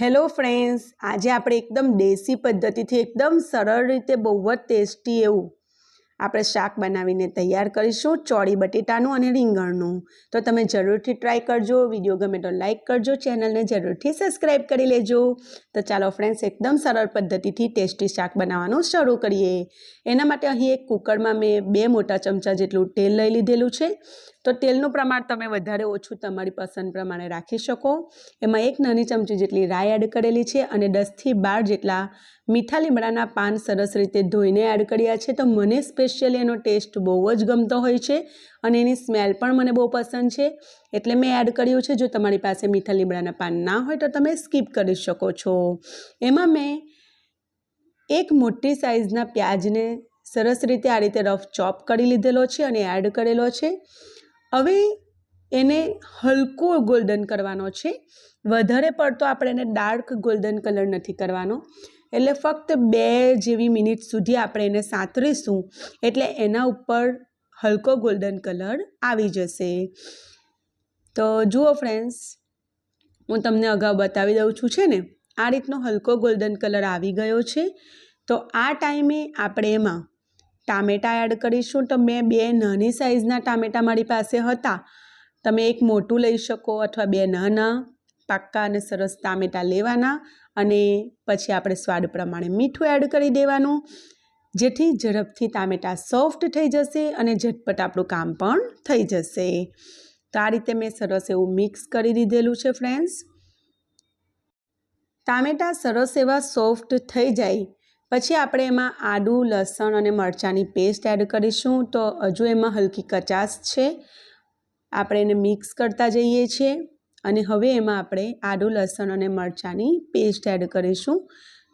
Hello friends, આજે આપણે એકદમ દેશી પદ્ધતિથી એકદમ સરળ રીતે બહુ જ ટેસ્ટી એવું આપણે શાક બનાવીને તૈયાર કરીશું, ચોળી બટેટાનું અને રીંગણનું. તો તમે જરૂરથી ટ્રાય કરજો, વીડિયો ગમે તો લાઇક કરજો ચેનલને જરૂરથી સબસ્ક્રાઈબ કરી લેજો. તો ચાલો ફ્રેન્ડ્સ, એકદમ સરળ પદ્ધતિથી ટેસ્ટી શાક બનાવવાનું શરૂ કરીએ. એના માટે અહીં એક કુકરમાં મેં બે મોટા ચમચા જેટલું તેલ લઈ લીધેલું છે. તો તેલનું પ્રમાણ તમે વધારે ઓછું તમારી પસંદ પ્રમાણે રાખી શકો. એમાં એક નાની ચમચી જેટલી રાઈ એડ કરેલી છે અને દસથી બાર જેટલા મીઠા લીમડાના પાન સરસ રીતે ધોઈને એડ કર્યા છે. તો મને સ્પેશિયલી એનો ટેસ્ટ બહુ જ ગમતો હોય છે અને એની સ્મેલ પણ મને બહુ પસંદ છે. એટલે મેં એડ કર્યું છે. જો તમારી પાસે મીઠા લીમડાના પાન ના હોય તો તમે સ્કીપ કરી શકો છો. એમાં મેં એક મોટી સાઇઝના પ્યાજને સરસ રીતે આ રીતે રફ ચોપ કરી લીધેલો છે અને એડ કરેલો છે. હવે એને હલકો ગોલ્ડન કરવાનો છે. વધારે પડતો આપણે એને ડાર્ક ગોલ્ડન કલર નથી કરવાનો. એટલે ફક્ત બે જેવી મિનિટ સુધી આપણે એને સાતરીશું, એટલે એના ઉપર હલકો ગોલ્ડન કલર આવી જશે. તો જુઓ ફ્રેન્ડ્સ હું તમને અગાઉ બતાવી દઉં છું છે ને, આ રીતનો હલકો ગોલ્ડન કલર આવી ગયો છે. તો આ ટાઈમે આપણે એમાં ટામેટાં એડ કરીશું તો મેં બે નાની સાઇઝના ટામેટાં મારી પાસે હતા. તમે એક મોટું લઈ શકો અથવા બે નાના, પાક્કા અને સરસ ટામેટાં લેવાના અને પછી આપણે સ્વાદ પ્રમાણે મીઠું એડ કરી દેવાનું. જેથી ઝડપથી ટામેટાં સોફ્ટ થઈ જશે અને ઝટપટ આપણું કામ પણ થઈ જશે. તો આ રીતે મેં સરસ એવું મિક્સ કરી દીધેલું છે ફ્રેન્ડ્સ ટામેટાં સરસ એવા સોફ્ટ થઈ જાય પછી આપણે એમાં આદું લસણ અને મરચાંની પેસ્ટ એડ કરીશું. તો હજુ એમાં હલકી કચાશ છે. આપણે એને મિક્સ કરતા જઈએ છીએ અને હવે એમાં આપણે આદું લસણ અને મરચાંની પેસ્ટ એડ કરીશું.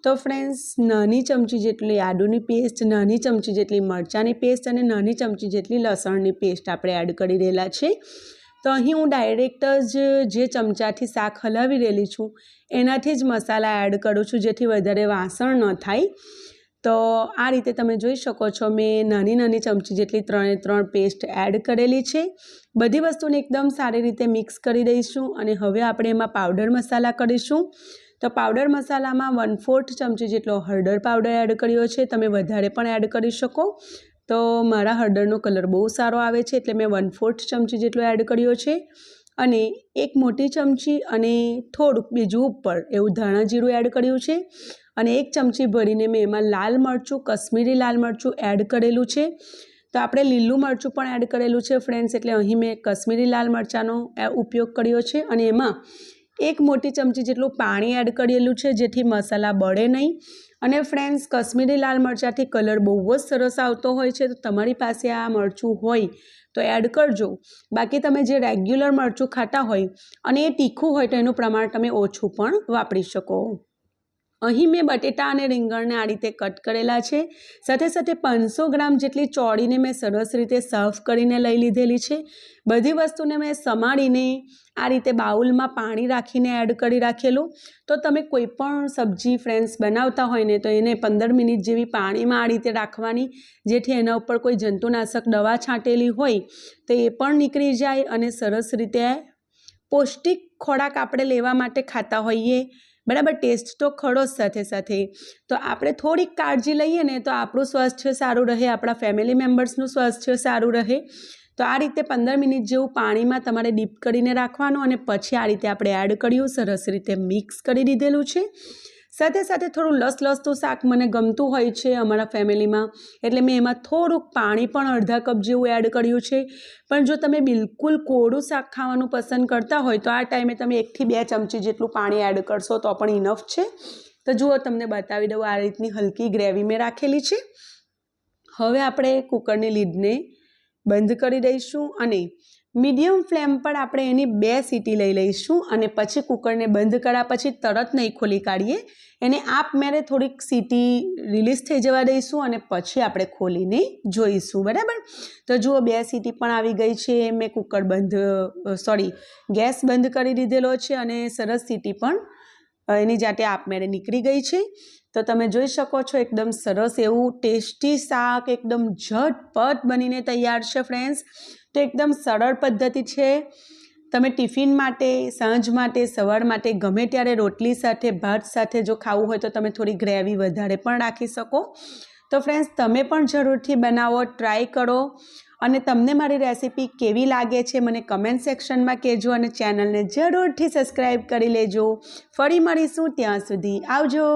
તો ફ્રેન્ડ્સ નાની ચમચી જેટલી આદુની પેસ્ટ નાની ચમચી જેટલી મરચાંની પેસ્ટ અને નાની ચમચી જેટલી લસણની પેસ્ટ આપણે એડ કરી રહેલા છે. તો અહીં હું ડાયરેક્ટ જ જે ચમચાથી શાક હલાવી રહેલી છું, એનાથી જ મસાલા એડ કરું છું, જેથી વધારે વાસણ ન થાય. તો આ રીતે તમે જોઈ શકો છો, મેં નાની નાની ચમચી જેટલી ત્રણે ત્રણ પેસ્ટ એડ કરેલી છે. બધી વસ્તુને એકદમ સારી રીતે મિક્સ કરી દઈશું અને હવે આપણે એમાં પાવડર મસાલા કરીશું. તો પાવડર મસાલામાં વન ફોર્થ ચમચી જેટલો હળદર પાવડર એડ કર્યો છે, તમે વધારે પણ એડ કરી શકો. તો મારા હળદરનો કલર બહુ સારો આવે છે એટલે મેં વન ફોર્થ ચમચી જેટલો એડ કર્યો છે. અને એક મોટી ચમચી અને થોડુંક બીજું ઉપર એવું ધાણા જીરું એડ કર્યું છે. અને એક ચમચી ભરીને મેં એમાં લાલ મરચું, કશ્મીરી લાલ મરચું એડ કરેલું છે. તો આપણે લીલું મરચું પણ એડ કરેલું છે, ફ્રેન્ડ્સ, એટલે અહીં મેં કશ્મીરી લાલ મરચાંનો ઉપયોગ કર્યો છે. અને એમાં એક મોટી ચમચી જેટલું પાણી એડ કરેલું છે, જેથી મસાલા બળે નહીં. અને ફ્રેન્ડ્સ કશ્મીરી લાલ મરચાંથી કલર બહુ જ સરસ આવતો હોય છે, તો તમારી પાસે આ મરચું હોય તો એડ કરજો. બાકી તમે જે રેગ્યુલર મરચું ખાતા હોય અને એ તીખું હોય તો એનું પ્રમાણ તમે ઓછું પણ વાપરી શકો. અહીં મેં બટેટા અને રીંગણને આ રીતે કટ કરેલા છે. સાથે સાથે પાંચસો ગ્રામ જેટલી ચોળીને મેં સરસ રીતે સર્વ કરીને લઈ લીધેલી છે. બધી વસ્તુને મેં સમાડીને આ રીતે બાઉલમાં પાણી રાખીને એડ કરી રાખેલું. તો તમે કોઈ પણ સબ્જી ફ્રેન્ડ્સ બનાવતા હોય ને તો એને પંદર મિનિટ જેવી પાણીમાં આ રીતે રાખવાની, જેથી એના ઉપર કોઈ જંતુનાશક દવા છાંટેલી હોય તો એ પણ નીકળી જાય અને સરસ રીતે પૌષ્ટિક ખોરાક આપણે લેવા માટે ખાતા હોઈએ. બરાબર? ટેસ્ટ તો ખરો જ સાથે સાથે. તો આપણે થોડીક કાળજી લઈએ ને તો આપણું સ્વાસ્થ્ય સારું રહે, આપણા ફેમિલી મેમ્બર્સનું સ્વાસ્થ્ય સારું રહે. તો આ રીતે પંદર મિનિટ જેવું પાણીમાં તમારે ડીપ કરીને રાખવાનું અને પછી આ રીતે આપણે એડ કર્યું, સરસ રીતે મિક્સ કરી દીધેલું છે. સાથે સાથે થોડું લસ લસતું શાક મને ગમતું હોય છે અમારા ફેમિલીમાં. એટલે મેં એમાં થોડુંક પાણી પણ અડધા કપ જેવું એડ કર્યું છે. પણ જો તમે બિલકુલ કોળું શાક ખાવાનું પસંદ કરતા હોય તો આ ટાઈમે તમે એકથી બે ચમચી જેટલું પાણી એડ કરશો તો પણ ઇનફ છે. તો જુઓ, તમને બતાવી દઉં આ રીતની હલકી ગ્રેવી મેં રાખેલી છે. હવે આપણે કુકરની લીડને બંધ કરી દઈશું અને મીડિયમ ફ્લેમ પર આપણે એની બે સીટી લઈ લઈશું અને પછી કુકરને બંધ કર્યા પછી તરત નહીં ખોલી કાઢીએ. એને આપમેળે થોડીક સીટી રિલીઝ થઈ જવા દઈશું અને પછી આપણે ખોલીને જોઈશું, બરાબર? તો જુઓ, બે સીટી પણ આવી ગઈ છે. મેં કુકર બંધ સોરી, ગેસ બંધ કરી દીધેલો છે અને સરસ સીટી પણ એની જાતે આપમેળે નીકળી ગઈ છે. તો તમે જોઈ શકો છો, એકદમ સરસ એવું ટેસ્ટી શાક, એકદમ ઝટપટ બનીને તૈયાર છે, ફ્રેન્ડ્સ. તો એકદમ સરળ પદ્ધતિ છે. તમે ટિફિન માટે, સાંજ માટે, સવાર માટે ગમે ત્યારે રોટલી સાથે, ભાત સાથે જો ખાવું હોય તો તમે થોડી ગ્રેવી વધારે પણ રાખી શકો. તો ફ્રેન્ડ્સ તમે પણ જરૂરથી બનાવો ટ્રાય કરો. અને તમને મારી રેસીપી કેવી લાગે છે મને કમેન્ટ સેક્શનમાં કહેજો અને ચેનલને જરૂરથી સબસ્ક્રાઈબ કરી લેજો. ફરી મળીશું ત્યાં સુધી. આવજો.